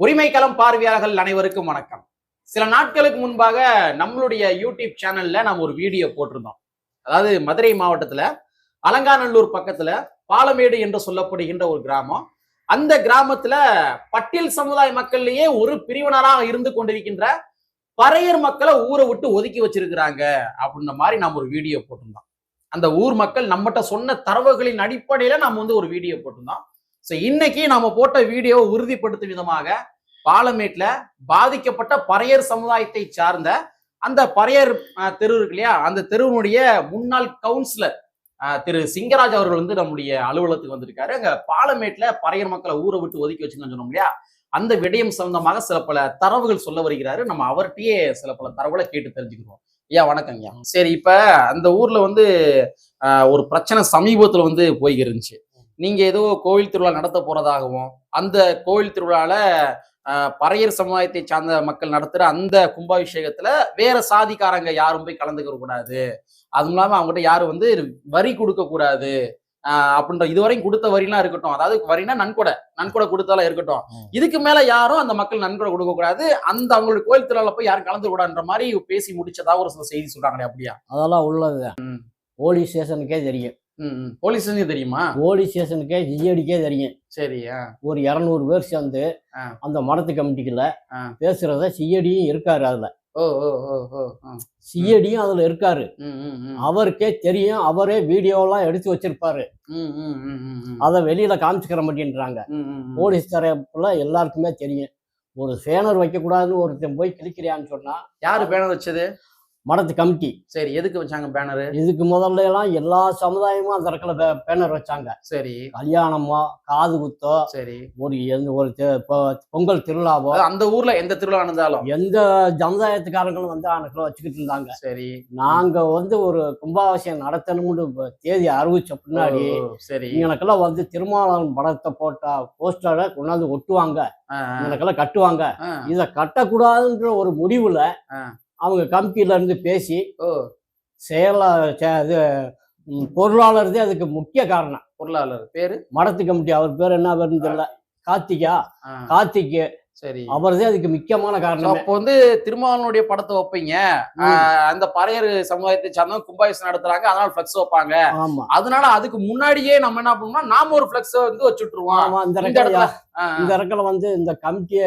உரிமைக்களம் பார்வையாளர்கள் அனைவருக்கும் வணக்கம். சில நாட்களுக்கு முன்பாக நம்மளுடைய யூடியூப் சேனல்ல நாம் ஒரு வீடியோ போட்டிருந்தோம். அதாவது மதுரை மாவட்டத்துல அலங்காநல்லூர் பக்கத்துல பாலமேடு என்று சொல்லப்படுகின்ற ஒரு கிராமம். அந்த கிராமத்துல பட்டியல் சமுதாய மக்கள்லயே ஒரு பிரிவினராக இருந்து கொண்டிருக்கின்ற பறையர் மக்களை ஊரை விட்டு ஒதுக்கி வச்சிருக்கிறாங்க அப்படின்ற மாதிரி நாம் ஒரு வீடியோ போட்டிருந்தோம். அந்த ஊர் மக்கள் நம்மகிட்ட சொன்ன தரவுகளின் அடிப்படையில நாம் வந்து ஒரு வீடியோ போட்டிருந்தோம். ஸோ இன்னைக்கு நாம போட்ட வீடியோவை உறுதிப்படுத்தும் விதமாக பாலமேட்ல பாதிக்கப்பட்ட பறையர் சமுதாயத்தை சார்ந்த அந்த பறையர் தெரு இருக்கு இல்லையா? அந்த தெருவினுடைய முன்னாள் கவுன்சிலர் திரு சிங்கராஜ் அவர்கள் வந்து நம்முடைய அலுவலகத்துக்கு வந்திருக்காரு. அங்க பாலமேட்ல பறையர் மக்களை ஊரை விட்டு ஒதுக்கி வச்சுன்னு சொன்னோம் இல்லையா? அந்த விடயம் சம்பந்தமாக சில பல தரவுகள் சொல்ல வருகிறாரு. நம்ம அவர்கிட்டயே சில பல தரவுகளை கேட்டு தெரிஞ்சுக்கிறோம். ஐயா வணக்கம் ஐயா. சரி இப்ப அந்த ஊர்ல வந்து ஒரு பிரச்சனை சமீபத்துல வந்து போய்கிருந்துச்சு. நீங்க ஏதோ கோவில் திருவிழா நடத்த போறதாகவும் அந்த கோவில் திருவிழால அஹ், பறையர் சமுதாயத்தை சார்ந்த மக்கள் நடத்துற அந்த கும்பாபிஷேகத்துல வேற சாதிக்காரங்க யாரும் போய் கலந்துக்க கூடாது. அதுவும் இல்லாம அவங்ககிட்ட யாரும் வந்து வரி கொடுக்க கூடாது. ஆஹ் அப்படின்ற இதுவரையும் கொடுத்த வரிலாம் இருக்கட்டும். அதாவது வரினா நன்கொடை. நன்கொடை கொடுத்தாலும் இருக்கட்டும். இதுக்கு மேல யாரும் அந்த மக்கள் நன்கொடை கொடுக்க கூடாது. அந்த அவங்களுடைய கோயில் திருவிழால போய் யாரும் கலந்து கூடாதுன்ற மாதிரி பேசி முடிச்சதா ஒரு சில செய்தி சொல்றாங்களே அப்படியா? அதெல்லாம் உள்ளது. போலீஸ் ஸ்டேஷனுக்கே தெரியும். போலீஸ் தெரியுமா போலீஸ் ஸ்டேஷனுக்கே ஜிஏடிக்கே தெரியும் சரி ஆ, ஒரு இரநூறு பேர் சேர்ந்து. அந்த மடத்து கமிட்டிக்குள்ள. பேசுறத சிஐடியும் இருக்காரு அதுல. சிஐடியும் அதுல இருக்காரு. அவருக்கே தெரியும் அவரே வீடியோலாம் எடுத்து வச்சிருப்பாரு. அதை வெளியில காமிச்சுக்கிற மாட்டேன்றாங்க. போலீஸ் தரப்புல எல்லாருக்குமே தெரியும் ஒரு ஃபேனர் வைக்கக்கூடாதுன்னு ஒருத்தன் போய் கிழிக்கிறியான்னு சொன்னா யாரு பேனர் வச்சது மடத்து கமிட்டி. சரி எதுக்கு வச்சாங்க பேனரு இதுக்கு முதல்ல எல்லாம் எல்லா சமுதாயமும் அந்த இடத்துல பேனர் வச்சாங்க. சரி. கல்யாணமோ காது குத்தோ சரி. ஒரு எந்த ஒரு பொங்கல் திருவிழாவோ அந்த ஊர்ல எந்த திருவிழா நடந்தாலும்? எந்த சமுதாயத்துக்காரங்களும் வந்து அன்னைக்குள்ள வச்சுக்கிட்டு இருந்தாங்க. சரி. நாங்க வந்து ஒரு கும்பாபிஷேகம் நடத்தணும்னு தேதி அறிவிச்ச பின்னாடி சரி. எனக்கெல்லாம் வந்து திருமாவளவன் படத்தை போட்டா போஸ்டரை கொண்டாந்து ஒட்டுவாங்க. எனக்கெல்லாம் கட்டுவாங்க. இதை கட்டக்கூடாதுன்ற ஒரு முடிவுல. அவங்க இருந்து பேசி செயலா இது பொருளாளர் தான் அதுக்கு முக்கிய காரணம். பொருளாளர் பேரு? மடத்து கமிட்டி அவர் பேர் என்ன பேருன்னு தெரியல. கார்த்திகா? ஆ, கார்த்திக் சரி. அவர் தான் அதுக்கு முக்கியமான காரணம். அப்போ வந்து திருமாவளவனுடைய படத்தை வைப்பீங்க. அந்த பறையர் சமுதாயத்தை சார்ந்தவங்க கும்பாபிஷேகம் நடத்துறாங்க அதனால ஃபிளக்ஸ் வைப்பாங்க. ஆமா. அதனால அதுக்கு முன்னாடியே நம்ம என்ன பண்ணோம்னா நாம ஒரு ஃபிளக்ஸ் வந்து வச்சுட்டுருவோம். இந்த இடத்துல. இந்த இடத்துல வந்து இந்த கமிட்டி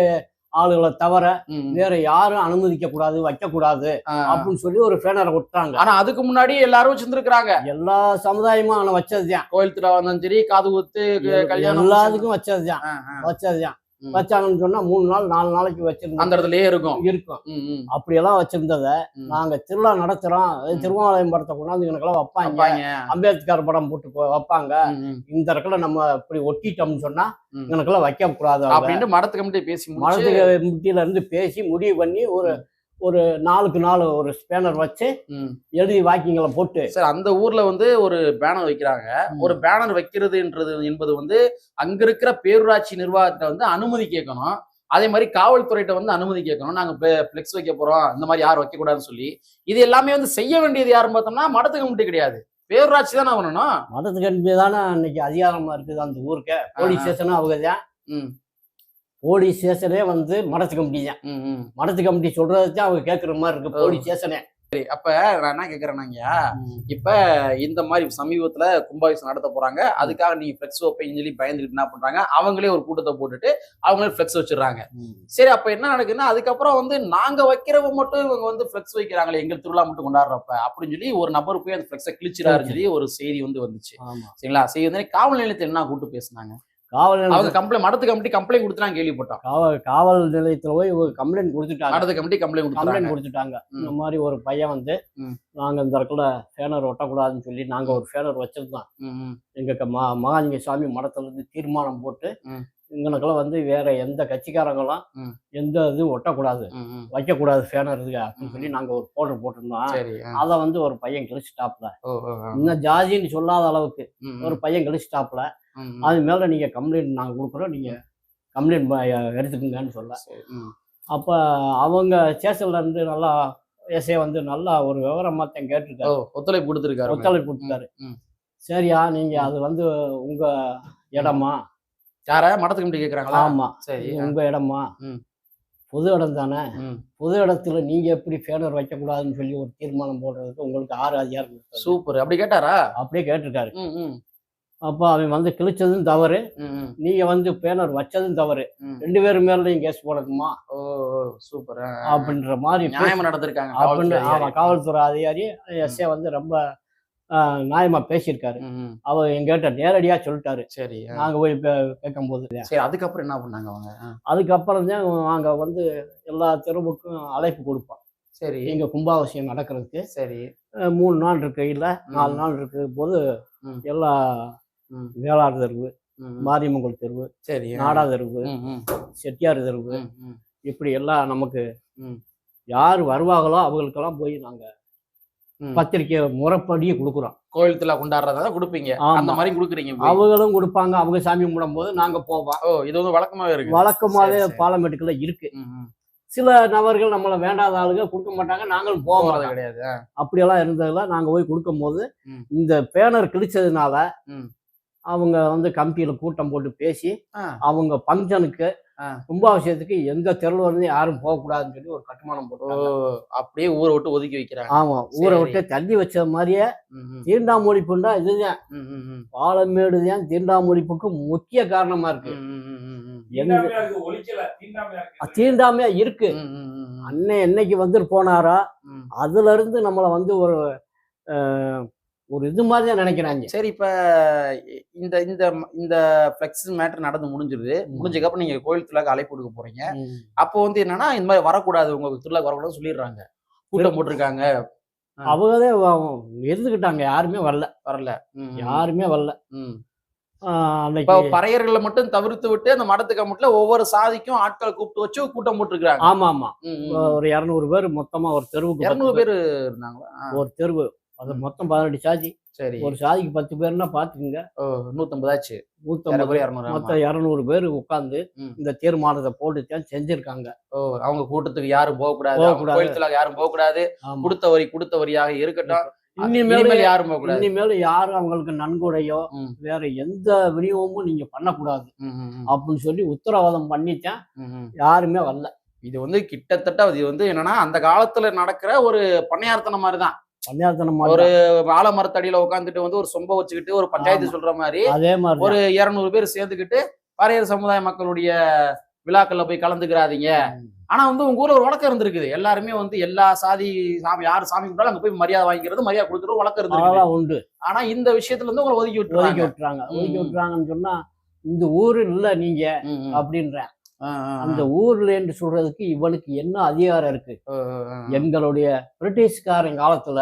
ஆளுகளை தவிர. வேற யாரும் அனுமதிக்க கூடாது வைக்க கூடாது அப்படின்னு சொல்லி ஒரு பேனரை விட்டாங்க ஆனா அதுக்கு முன்னாடி எல்லாரும் வச்சிருந்துருக்காங்க எல்லா சமுதாயமும் அவனை வச்சதுதான் கோயில் திருவிழா வந்தாலும் சரி காது குத்து கல்யாணம் எல்லாத்துக்கும் வச்சதுதான். வச்சதுதான். வச்சாங்கன்னு சொன்னா மூணு நாள் நாலு நாளைக்கு அந்த வச்சிருந்தோம் இடத்துலயே இருக்கும் இருக்கும். அப்படியெல்லாம் வச்சிருந்தத. நாங்க திருவிழா நடத்துறோம் அது ம். திருமாவளயம் படத்தை கொண்டாந்து எனக்கெல்லாம் வைப்பாங்க. அம்பேத்கர் படம் போட்டு வைப்பாங்க இந்த இடத்துல நம்ம இப்படி ஒட்டிட்டோம்னு சொன்னா. எனக்கெல்லாம் வைக்க கூடாது. அப்படின்ட்டு மடத்து கமிட்டி பேசி முடிச்சு மனதுக்கு முட்டியில இருந்து பேசி முடிவு பண்ணி ஒரு ஒரு நாளுக்கு நாள் ஒரு ஸ்பேனர் வச்சு. எழுதி வாக்கிங்களை போட்டு சார் அந்த ஊர்ல வந்து ஒரு பேனர் வைக்கிறாங்க. ஒரு பேனர் வைக்கிறதுன்றது என்பது வந்து அங்க இருக்கிற பேரூராட்சி நிர்வாகத்தை வந்து அனுமதி கேட்கணும். அதே மாதிரி காவல்துறையிட்ட வந்து அனுமதி கேட்கணும். நாங்க பிளெக்ஸ் வைக்க போறோம். இந்த மாதிரி யாரும் வைக்க கூடாதுன்னு சொல்லி. இது எல்லாமே வந்து செய்ய வேண்டியது யாருன்னு பார்த்தோம்னா மடத்து கமிட்டி கிடையாது. பேரூராட்சி தானே பண்ணணும் மதத்துக்கு அனுப்பி தானே அன்னைக்கு அதிகாரமா இருக்குது அந்த ஊருக்கு? போலீஸ் ஸ்டேஷனும் அவங்க தான் ம், போலீஸ் ஸ்டேஷனே வந்து மடத்து கமிட்டி தான். மடத்து கமிட்டி சொல்றது தான் அவங்க கேட்குற மாதிரி இருக்கு போலீஸ் ஸ்டேஷனே. அப்ப நான் என்ன கேக்குறேன்னாங்கய்யா இப்ப இந்த மாதிரி சமீபத்துல கும்பாபிஷேகம் நடத்த போறாங்க. அதுக்காக நீங்க ஃபிளெக்ஸ் வைப்பீங்கன்னு சொல்லி பயந்துட்டு என்ன பண்றாங்க? அவங்களே ஒரு கூட்டத்தை போட்டுட்டு அவங்களே ஃபிளெக்ஸ் வச்சிடுறாங்க. சரி அப்ப என்ன நடக்குதுன்னா அதுக்கப்புறம் வந்து நாங்க வைக்கிறவங்க மட்டும் இவங்க வந்து ஃபிளெக்ஸ் வைக்கிறாங்களே எங்க திருவிழா மட்டும் கொண்டாடுறப்ப அப்படின்னு சொல்லி ஒரு நபர் போய் அந்த ஃபிளெக்ஸை கிழிச்சிடாருன்னு சொல்லி ஒரு செய்தி வந்து வந்துச்சு. சரிங்களா? செய்தி வந்து காவல் நிலையத்தில் என்ன கூட்டு பேசுனாங்க? காவல் அவங்க கம்ப்ளைண்ட் மடத்து கமிட்டி கம்ப்ளைண்ட் கொடுத்துட்டாங்க கேள்விப்பட்டோம் காவல் காவல் நிலையத்துல போய் ஒரு கம்ப்ளைண்ட் கொடுத்துட்டாங்க மடத்து கமிட்டி கம்ப்ளைண்ட் கம்ப்ளைண்ட் கொடுத்துட்டாங்க கொடுத்துட்டாங்க இந்த மாதிரி ஒரு பையன் வந்து ம். நாங்க இந்த இடத்துல ஃபேனர் ஒட்டக்கூடாதுன்னு சொல்லி நாங்க ஒரு ஃபேனர் வச்சிருந்தோம் எங்க க- ம மகாலிங்க சாமி மடத்துல இருந்து தீர்மானம் போட்டு ம். எங்களுக்கெல்லாம் வந்து வேற எந்த கட்சிக்காரங்களும். எந்த இதுவும் ஒட்டக்கூடாது. வைக்கக்கூடாது ஃபேனர் இதுக்கு அப்படின்னு. சொல்லி நாங்க ஒரு போர்டர் போட்டிருந்தோம். அதை வந்து ஒரு பையன் கிழிச்சிட்டாப்ல. இன்னும் ஜாதின்னு சொல்லாத அளவுக்கு ஒரு பையன் கிழிச்சிட்டாப்ல. அது மேல நீங்க கம்ப்ளைண்ட் நாங்க கொடுக்குறோம். நீங்க கம்ப்ளைண்ட் எடுத்துக்கங்கன்னு சொல்ல. அப்ப அவங்க ஸ்டேஷன்ல இருந்து நல்லா எஸ்ஏ வந்து நல்லா ஒரு விவரமா தான் கேட்டிருக்காரு. ஒத்துழைப்பு கொடுத்துருக்காரு. ஒத்துழைப்பு கொடுத்தாரு ம், சரியா நீங்க அது வந்து உங்க இடமா? யார? மடத்து கமிட்டி கேக்குறாங்களா? ஆமா. சரி உங்க இடமா. பொது இடம் தானே. பொது இடத்துல நீங்க எப்படி பேனர் வைக்கக்கூடாதுன்னு சொல்லி ஒரு தீர்மானம் போடுறதுக்கு உங்களுக்கு ஆறு அதிகாரம். சூப்பர். அப்படி கேட்டாரா? அப்படியே கேட்டிருக்காரு. அப்போ அவன் வந்து கிழிச்சதும் தவறு. நீங்க வந்து பேனர் வச்சதும் தவறு. ரெண்டு பேரும் மேலையும் கேஸ் போடணுமா? Oh super. அப்படின்ற மாதிரி நியாயமா நடந்திருக்காங்க அப்படின்னு ஆமா காவல்துறை அதிகாரி எஸ்ஏ வந்து ரொம்ப நியாயமா பேசியிருக்காரு. அவர் எங்கிட்ட நேரடியா சொல்லிட்டாரு. சரி. நாங்க போய் பே- கேட்கும்போது. சரி அதுக்கப்புறம் என்ன பண்ணாங்க அவங்க? அதுக்கப்புறம் தான் நாங்க வந்து எல்லா தெருவுக்கும் அழைப்பு கொடுப்போம். சரி. எங்க கும்பாபிஷேகம் நடக்கிறதுக்கு. சரி. மூணு நாள் இருக்கையில் நாலு. நாள் இருக்கிற போது. எல்லா. வேளாண் தெருவு. மாரியம்மங்கல் தெருவு சரி. நாடா தெருவு செட்டியார் தெருவு. இப்படி எல்லாம் நமக்கு. யார் வருவாங்களோ அவங்களுக்கெல்லாம் போய் நாங்க ம். பத்திரிக்கை முறைப்படியே கொடுக்குறோம் கோயில் திருவிழா கொண்டாடுறதா கொடுப்பீங்க. அந்த மாதிரி கொடுக்குறீங்க. அவங்களும் கொடுப்பாங்க அவங்க சாமி கும்பிடும் போது நாங்க போவோம் ஓ இது வந்து வழக்கமாவே இருக்கு வழக்கமாவே. பாலமேட்டுக்குள்ள இருக்கு. சில நபர்கள் நம்மளை வேண்டாத ஆளுங்க கொடுக்க மாட்டாங்க நாங்களும் போக கிடையாது. அப்படியெல்லாம் இருந்ததுல நாங்க போய் கொடுக்கும் போது. இந்த பேனர் கிழிச்சதுனால. அவங்க வந்து கமிட்டியில கூட்டம் போட்டு பேசி. அவங்க ஃபங்க்ஷனுக்கு. கும்பாபிஷேகத்துக்கு எந்த தெருவில் இருந்து யாரும் போகக்கூடாதுன்னு சொல்லி ஒரு கட்டுமானம் ஓ போட்டாங்க அப்படியே ஊரை விட்டு ஒதுக்கி வைக்கிறாங்க ஆமா ஊரை. விட்டு தள்ளி வச்ச மாதிரியே. தீண்டாமொழிப்புண்டா இதுதான். பாலமேடு தான் தீண்டாமொழிப்புக்கு முக்கிய காரணமா இருக்கு தீண்டாமையா இருக்கு. அண்ணன் என்னைக்கு வந்துட்டு போனாரோ. அதுல இருந்து நம்மளை வந்து ஒரு ஒரு இது மாதிரி தான் நினைக்கிறாங்க. சரி இப்ப இந்த இந்த இந்த பிளெக்ஸ் மேட்டர் நடந்து முடிஞ்சிருது. ம். முடிஞ்சதுக்கப்புறம் நீங்க கோயில் திருவிழாக்கு அழைப்பு கொடுக்க போறீங்க. அப்போ வந்து என்னன்னா இந்த மாதிரி வரக்கூடாது. உங்க திருவிழாக்கு வரக்கூடாதுன்னு சொல்லிடுறாங்க. கூட்டம் போட்டிருக்காங்க. அவங்களே இருந்துக்கிட்டாங்க யாருமே வரல. வரல. யாருமே வரல. இப்ப பறையர்களை மட்டும் தவிர்த்து விட்டு அந்த மடத்து கமிட்டில ஒவ்வொரு சாதிக்கும் ஆட்களை கூப்பிட்டு வச்சு கூட்டம் போட்டிருக்காங்க ஆமா ஆமா ஒரு இரநூறு பேர் மொத்தமா ஒரு தெருவுக்கு இருநூறு பேர் இருந்தாங்களா? ஆ, ஒரு தெருவு. அது. மொத்தம் பதினெட்டு சாதி. சரி. ஒரு சாதிக்கு பத்து பேர்னா பாத்துக்கோங்க. ஓ நூத்தம்பதாச்சு. நூத்தம்பது இருநூறு. மொத்தம் இரநூறு பேர் உட்கார்ந்து ம். இந்த தீர்மானத்தை போட்டுத்தான் செஞ்சிருக்காங்க. ஓ அவங்க கூட்டத்துக்கு யாரும் போக கூடாது யாரும் போக கூடாது. கொடுத்த வரி கொடுத்த வரியாக இருக்கட்டும். இனிமேல் யாரும் போக கூடாது இனிமேல் யாரும் அவங்களுக்கு நன்கொடையோ. வேற எந்த விநியோகமும் நீங்க பண்ணக்கூடாது. அப்படின்னு சொல்லி உத்தரவாதம் ம். யாருமே வரல. இது வந்து கிட்டத்தட்ட இது வந்து என்னன்னா அந்த காலத்துல நடக்கிற ஒரு பண்ணையார்த்தனம் மாதிரி தான் பஞ்சாயத்தனம் ஒரு வாழை மரத்தடியில உட்காந்துட்டு வந்து ஒரு சொம்ப வச்சுக்கிட்டு ஒரு பஞ்சாயத்து. சொல்ற மாதிரி அதே மாதிரி ஒரு இருநூறு பேர் சேர்ந்துக்கிட்டு பறையர் சமுதாய மக்களுடைய விழாக்கள்ல போய் கலந்துக்கிறாதீங்க. ஆனா வந்து உங்க ஊர்ல ஒரு வழக்கம் இருந்திருக்குது. எல்லாருமே வந்து எல்லா சாதி சாமி யாரு சாமி கும்பிட்டாலும் அங்க போய் மரியாதை வாங்கிக்கிறது மரியாதை கொடுக்குறது வழக்கம் இருந்திருக்கு உண்டு. ஆனா இந்த விஷயத்துல இருந்து உங்களை ஒதுக்கி ஒதுக்கி விட்டுறாங்க. விட்டுறாங்க ம், ஒதுக்கி. விட்டுறாங்கன்னு சொன்னா இந்த ஊரு இல்ல நீங்க. அப்படின்ற. அந்த ஊர்ல என்று சொல்றதுக்கு இவனுக்கு என்ன அதிகாரம் இருக்கு. எங்களுடைய பிரிட்டிஷ்காரன் காலத்துல.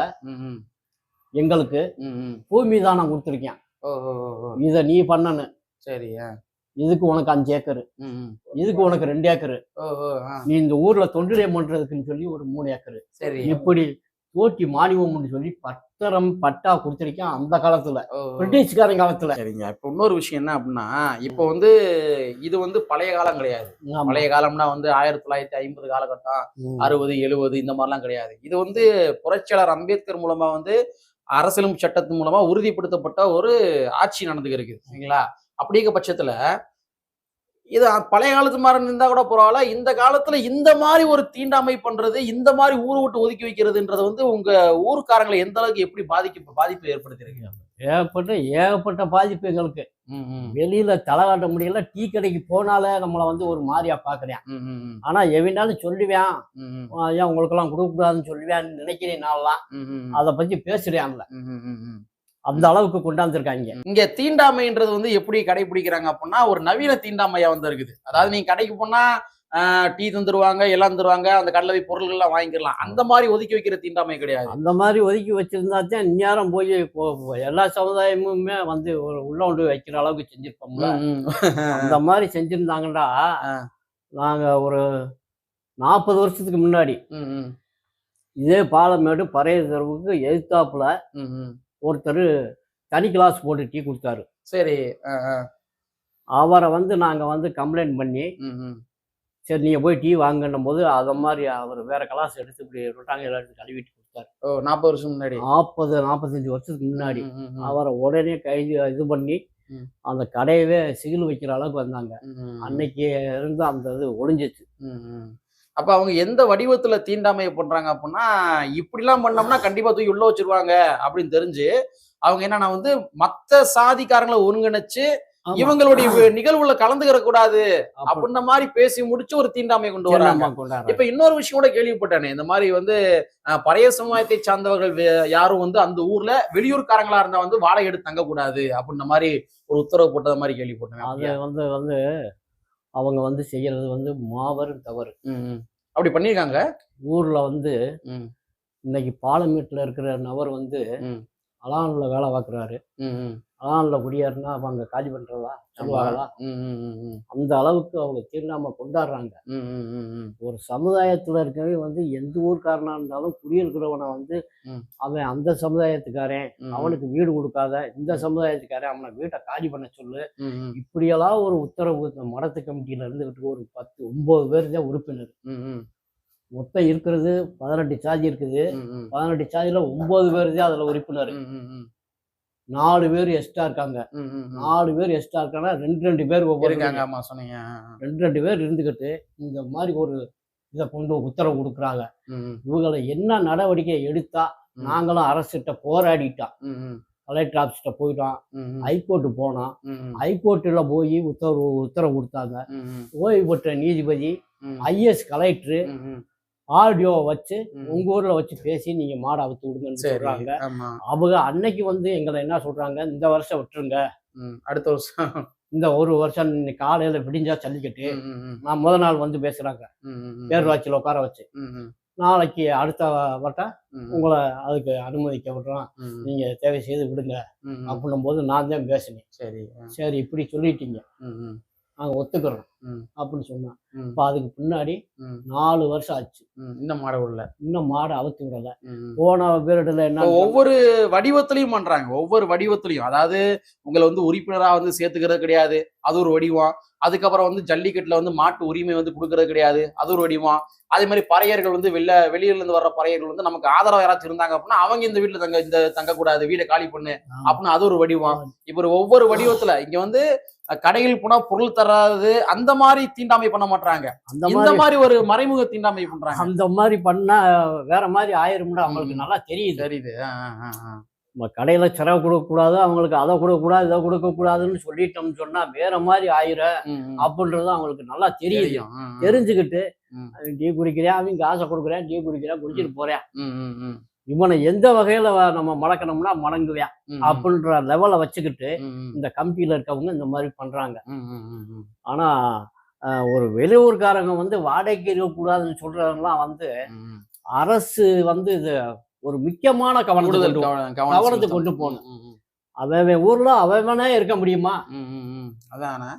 எங்களுக்கு. பூமி தானம் கொடுத்துருக்கேன். இதை நீ பண்ணனு சரி ஆ. இதுக்கு உனக்கு அஞ்சு ஏக்கரு. இதுக்கு உனக்கு ரெண்டு ஏக்கரு. நீ இந்த ஊர்ல தொண்டிலே பண்றதுக்குன்னு சொல்லி ஒரு மூணு ஏக்கரு சரி இப்படி தோட்டி மானியம்னு சொல்லி பத்திரம் பட்டா கொடுத்துருக்கேன் அந்த காலத்துல. பிரிட்டிஷ்காரன் காலத்துல. சரிங்க. இப்ப இன்னொரு விஷயம் என்ன அப்படின்னா இப்போ வந்து இது வந்து பழைய காலம் கிடையாது. பழைய காலம்னா வந்து ஆயிரத்தி தொள்ளாயிரத்தி ஐம்பது காலகட்டம். அறுபது எழுபது இந்த மாதிரிலாம் கிடையாது. இது வந்து புரட்சியாளர் அம்பேத்கர் மூலமா வந்து அரசியலும் சட்டத்தின் மூலமா உறுதிப்படுத்தப்பட்ட ஒரு ஆட்சி நடந்துக்கு இருக்குது சரிங்களா? அப்படிங்க பட்சத்துல இது பழைய காலத்து மாதிரி இருந்தா கூட பரவாயில்ல. இந்த காலத்துல இந்த மாதிரி ஒரு தீண்டாமை பண்றது இந்த மாதிரி ஊரை விட்டு ஒதுக்கி வைக்கிறதுன்றது வந்து உங்க ஊர்க்காரங்களை எந்த அளவுக்கு எப்படி பாதிக்க பாதிப்பு ஏற்படுத்திருக்கு ஏகப்பட்ட ஏகப்பட்ட பாதிப்பு எங்களுக்கு. வெளியில தலை காட்ட முடியல டீ கடைக்கு போனாலே நம்மளை வந்து ஒரு மாதிரியா பாக்குறேன். ம், ம், ம், ஆனா எவனாலும் சொல்லுவேன். ஏன் உங்களுக்கெல்லாம் கொடுக்கக்கூடாதுன்னு சொல்லுவேன்னு நினைக்கிறேன் நான்லாம். அதை ம், ம். அந்த அளவுக்கு கொண்டாந்துருக்காங்க. இங்க தீண்டாமைன்றது வந்து எப்படி கடைபிடிக்கிறாங்க அப்படின்னா ஒரு நவீன தீண்டாமையா வந்து இருக்குது. அதாவது நீங்க கடைக்கு போனா டீ தந்துருவாங்க எல்லாம் தருவாங்க அந்த கடையில போய் பொருள்கள் எல்லாம் வாங்கிக்கலாம் அந்த மாதிரி ஒதுக்கி வைக்கிற தீண்டாமை கிடையாது. அந்த மாதிரி ஒதுக்கி வச்சிருந்தா தான் இந்நேரம் போய் எல்லா சமுதாயமுமே வந்து உள்ள கொண்டு வைக்கிற அளவுக்கு செஞ்சிருப்போம்ல. அந்த மாதிரி செஞ்சிருந்தாங்கடா ஆ. நாங்க ஒரு நாற்பது வருஷத்துக்கு முன்னாடி இதே பாலமேடு பறைய தெருவுக்கு எதிர்த்தாப்புல. ஒருத்தர் தனி கிளாஸ் போட்டு டீ கொடுத்தாரு சரி. அவரை வந்து நாங்க வந்து கம்ப்ளைண்ட் பண்ணி. சரி நீங்க போய் டீ வாங்கன்னும் போது அதை மாதிரி அவர் வேற கிளாஸ் எடுத்து இப்படி ரொட்டாங்க எடுத்து கழுவிட்டு கொடுத்தாரு ஓ நாற்பது வருஷம் முன்னாடி நாற்பது நாற்பத்தஞ்சு வருஷத்துக்கு முன்னாடி. அவரை உடனே கைது இது பண்ணி. அந்த கடையவே சிகில் வைக்கிற அளவுக்கு வந்தாங்க. அன்னைக்கு இருந்து அந்த இது ஒளிஞ்சிச்சு. அப்ப அவங்க எந்த வடிவத்துல தீண்டாமையை பண்றாங்க அப்படின்னா இப்படிலாம் பண்ணோம்னா கண்டிப்பா தூக்கி உள்ள வச்சிருவாங்க அப்படின்னு தெரிஞ்சு அவங்க என்னன்னா வந்து மத்த சாதிக்காரங்களை ஒருங்கிணைச்சு. இவங்களுடைய நிகழ்வுல கலந்துக்கிற கூடாது அப்ப- அப்படின்ற மாதிரி பேசி முடிச்சு ஒரு தீண்டாமை கொண்டு வராங்க. இப்ப இன்னொரு விஷயம் கூட கேள்விப்பட்டானே இந்த மாதிரி வந்து பழைய சமுதாயத்தை சார்ந்தவர்கள் யாரும் வந்து அந்த ஊர்ல வெளியூர்காரங்களா இருந்தா வந்து வாடகை எடுத்து தங்க கூடாது அப்படின்ற மாதிரி ஒரு உத்தரவு போட்டது மாதிரி கேள்விப்பட்டேன் அது? வந்து வந்து அவங்க வந்து செய்யறது வந்து மாபெரும் தவறு. அப்படி பண்ணிருக்காங்க ஊர்ல வந்து இன்னைக்கு பாலமேட்டுல இருக்கிற நபர் வந்து. அலான்ல வேலை பார்க்குறாரு அலான்ல குடியாருன்னா அவங்க காலி பண்றதா சொல்லுவாங்களா. அந்த அளவுக்கு அவங்க தீண்டாம கொண்டாடுறாங்க. ஒரு சமுதாயத்துல இருக்கவே வந்து எந்த ஊர்க்காரனா இருந்தாலும் குடியிருக்கிறவனை வந்து. அவன் அந்த சமுதாயத்துக்காரன் அவனுக்கு வீடு கொடுக்காத இந்த சமுதாயத்துக்காரன் அவனை வீட்டை காலி பண்ண சொல்லு. இப்படியெல்லாம் ஒரு உத்தரவு இந்த மடத்து கமிட்டியில இருந்துகிட்டு ஒரு பத்து ஒன்பது பேர் தான் உறுப்பினர். மொத்தம் இருக்கிறது பதினெட்டு சாதி இருக்குது. பதினெட்டு சாதியில ஒன்பது பேர் தான் அதுல உறுப்பினர். நாலு பேர் எக்ஸ்ட்ரா இருக்காங்க. நாலு பேர் எக்ஸ்ட்ரா இருக்காங்கன்னா ரெண்டு ரெண்டு பேர் ஒவ்வொரு ஆமா சொன்னீங்க. ரெண்டு ரெண்டு பேர் இருந்துகிட்டு இந்த மாதிரி ஒரு இதை கொண்டு உத்தரவு கொடுக்குறாங்க. இவங்களை என்ன நடவடிக்கை எடுத்தா. நாங்களும் அரசிட்ட போராடிட்டோம். கலெக்டர் ஆஃபீஸ்கிட்ட போயிட்டோம். ஹைகோர்ட்டு போனோம். ஹைகோர்ட்டில் போய் உத்தரவு உத்தரவு கொடுத்தாங்க. ஓய்வு பெற்ற நீதிபதி ஐஎஸ் கலெக்டர் ஆர்டிஓ வச்சு. உங்க ஊர்ல வச்சு பேசி நீங்க மாடை அவுத்து விடுங்கன்னு சொல்றாங்க. அவங்க அன்னைக்கு வந்து எங்களை என்ன சொல்றாங்க இந்த வருஷம் விட்டுருங்க. அடுத்த வருஷம். இந்த ஒரு வருஷம் இன்னைக்கு காலையில விடிஞ்சா ம். நான் முத நாள் வந்து பேசுறாங்க. பேரூராட்சியில் உட்கார வச்சு. நாளைக்கு அடுத்த வட்டம் உங்களை அதுக்கு அனுமதிக்க விடுறோம். நீங்க தேவை செய்து விடுங்க. அப்படின்னும் போது நான் தான் பேசினேன். சரி. சரி இப்படி சொல்லிட்டீங்க. ம், ம், நாங்க ஒத்துக்கிறோம். அப்படின்னு சொன்னேன். இப்போ அதுக்கு பின்னாடி நாலு வருஷம் ஆச்சு. ம். இந்த மாட உள்ள. இன்னும் மாடை அவுத்து விடல. போன பீரியட்ல என்ன ஒவ்வொரு வடிவத்திலையும் பண்றாங்க. ஒவ்வொரு வடிவத்திலையும். அதாவது உங்களை வந்து உறுப்பினரா வந்து சேர்த்துக்கிறது கிடையாது. அது ஒரு வடிவம். அதுக்கப்புறம் வந்து ஜல்லிக்கட்டுல வந்து மாட்டு உரிமை வந்து கொடுக்கறது கிடையாது. அது ஒரு வடிவம். அதே மாதிரி பறையர்கள் வந்து வெளில வெளியில இருந்து வர்ற பறையர்கள் வந்து நமக்கு ஆதரவு யாராச்சும் இருந்தாங்க அப்படின்னா அவங்க இந்த வீட்டுல தங்க இந்த தங்கக்கூடாது வீடை காலி பண்ணு அப்படின்னு அது ஒரு வடிவம். இப்ப ஒவ்வொரு வடிவத்துல இங்க வந்து கடையில் போனா பொருள் தராது அந்த மாதிரி தீண்டாமை பண்ண மாட்டாங்க அந்த இந்த மாதிரி ஒரு மறைமுக தீண்டாமை பண்றாங்க. அந்த மாதிரி பண்ணா வேற மாதிரி ஆயிரும்னு அவங்களுக்கு. நல்லா தெரியுது. தெரியுது. நம்ம கடையில சிறகு கொடுக்கக்கூடாது அவங்களுக்கு அதை கொடுக்கக்கூடாது இதை கொடுக்கக்கூடாதுன்னு சொல்லிட்டோம்னு சொன்னா வேற மாதிரி ஆயிரும். அப்படின்றது அவங்களுக்கு நல்லா தெரியுது. தெரியும். தெரிஞ்சுக்கிட்டு டீ குடிக்கிறேன் அவன் காசை கொடுக்குறேன் டீ குடிக்கிறேன் குடிச்சிட்டு போறேன். இவனை எந்த வகையில நம்ம மடக்கணும்னா மடங்குவேன் அப்படின்ற லெவலை வச்சுக்கிட்டு. இந்த கமிட்டியில இருக்கவங்க இந்த மாதிரி பண்றாங்க. ஆனா ஒரு வெளியூர்காரங்க வந்து வாடகைக்கு இருக்கக்கூடாதுன்னு சொல்றதெல்லாம் வந்து. அரசு வந்து இது ஒரு முக்கியமான கவனத்தை கவனம் செலுத்தணும். கொண்டு போகணும். அவன் ஊர்ல அவனே இருக்க முடியுமா. அதானே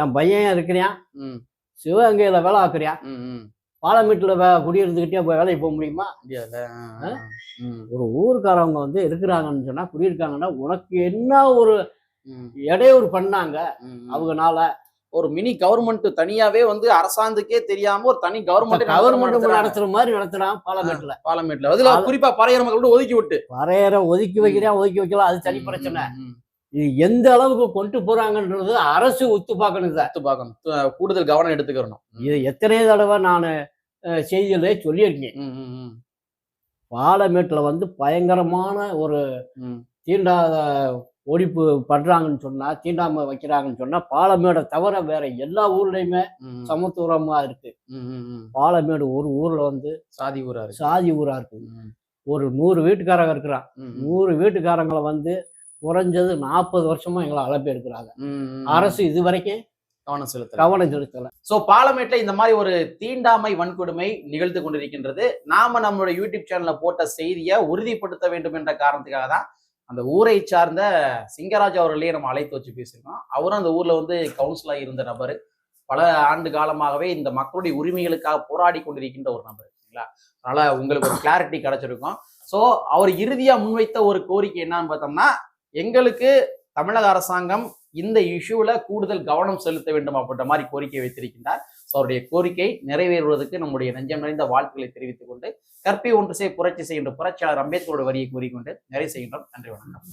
என் பையன் இருக்கிறான் சிவகங்கையில வேலை ஆக்குறியான். பாலமேட்டுல வே குடியிருந்துக்கிட்டே போய் வேலைக்கு போக முடியுமா? ஒரு ஊருக்காரவங்க வந்து இருக்கிறாங்கன்னு சொன்னா குடியிருக்காங்கன்னா உனக்கு என்ன ஒரு இடையூறு பண்ணாங்க. அவங்கனால ஒரு மினி கவர்மெண்ட் தனியாவே வந்து அரசாங்கத்துக்கே தெரியாம ஒரு தனி கவர்மெண்ட் கவர்மெண்ட் நடத்துற மாதிரி நடத்துறான் பாலமேட்டுல. பார்லமெண்ட்ல அதுல அது- குறிப்பா பறையர் மக்கள் ஒதுக்கி விட்டு. வரையற ஒதுக்கி வைக்கிறேன் ஒதுக்கி வைக்கலாம் அது தனி பிரச்சனை. இது எந்த அளவுக்கு கொண்டு போறாங்கன்றது அரசு ஒத்து பார்க்கணும் சார். எடுத்து பார்க்கணும். கூடுதல் கவனம் எடுத்துக்கிறணும் இது எத்தனை தடவை நான் செய்தியிலே சொல்லியிருக்கேன். பாலமேட்டில் வந்து பயங்கரமான ஒரு. தீண்டாத ஒழிப்பு பண்றாங்கன்னு சொன்னா தீண்டாம வைக்கிறாங்கன்னு சொன்னா பாலமேடை தவிர வேற எல்லா ஊர்லயுமே சமத்துவமா இருக்கு. பாலமேடு ஒரு ஊர்ல வந்து சாதி ஊரா இருக்கு. சாதி ஊரா இருக்கு. ஒரு நூறு வீட்டுக்காரங்க இருக்கிறான். நூறு வீட்டுக்காரங்களை வந்து குறைஞ்சது நாற்பது வருஷமா எங்களை அழைப்பு எடுக்கிறாங்க. அரசு இது வரைக்கும் கவனம் செலுத்த கவனம் செலுத்தல. சோ பாலமேட்ல இந்த மாதிரி ஒரு தீண்டாமை வன்கொடுமை நிகழ்ந்து கொண்டிருக்கின்றது. நாம நம்மளுடைய யூடியூப் சேனல்ல போட்ட செய்தியை உறுதிப்படுத்த வேண்டும் என்ற காரணத்துக்காக தான் அந்த ஊரை சார்ந்த சிங்கராஜ் அவர்களையே நம்ம அழைத்து வச்சு பேசியிருக்கோம். அவரும் அந்த ஊர்ல வந்து கவுன்சிலா இருந்த நபர். பல ஆண்டு காலமாகவே இந்த மக்களுடைய உரிமைகளுக்காக போராடி கொண்டிருக்கின்ற ஒரு நபர் சரிங்களா அதனால உங்களுக்கு ஒரு கிளாரிட்டி கிடைச்சிருக்கும். ஸோ அவர் இறுதியா முன்வைத்த ஒரு கோரிக்கை என்னன்னு பார்த்தோம்னா எங்களுக்கு தமிழக அரசாங்கம் இந்த இஷ்யூவில் கூடுதல் கவனம் செலுத்த வேண்டும் அப்படின்ற மாதிரி கோரிக்கை வைத்திருக்கின்றார். ஸோ அவருடைய கோரிக்கை நிறைவேறுவதற்கு நம்முடைய நெஞ்சம் நிறைந்த வாழ்த்துக்களை தெரிவித்துக் கொண்டு கற்பி ஒன்று செய்ய புரட்சி செய்கின்ற புரட்சியாளர் அம்பேத்கரோட வரியை கூறிக்கொண்டு நிறைவு செய்கின்றோம். நன்றி வணக்கம்.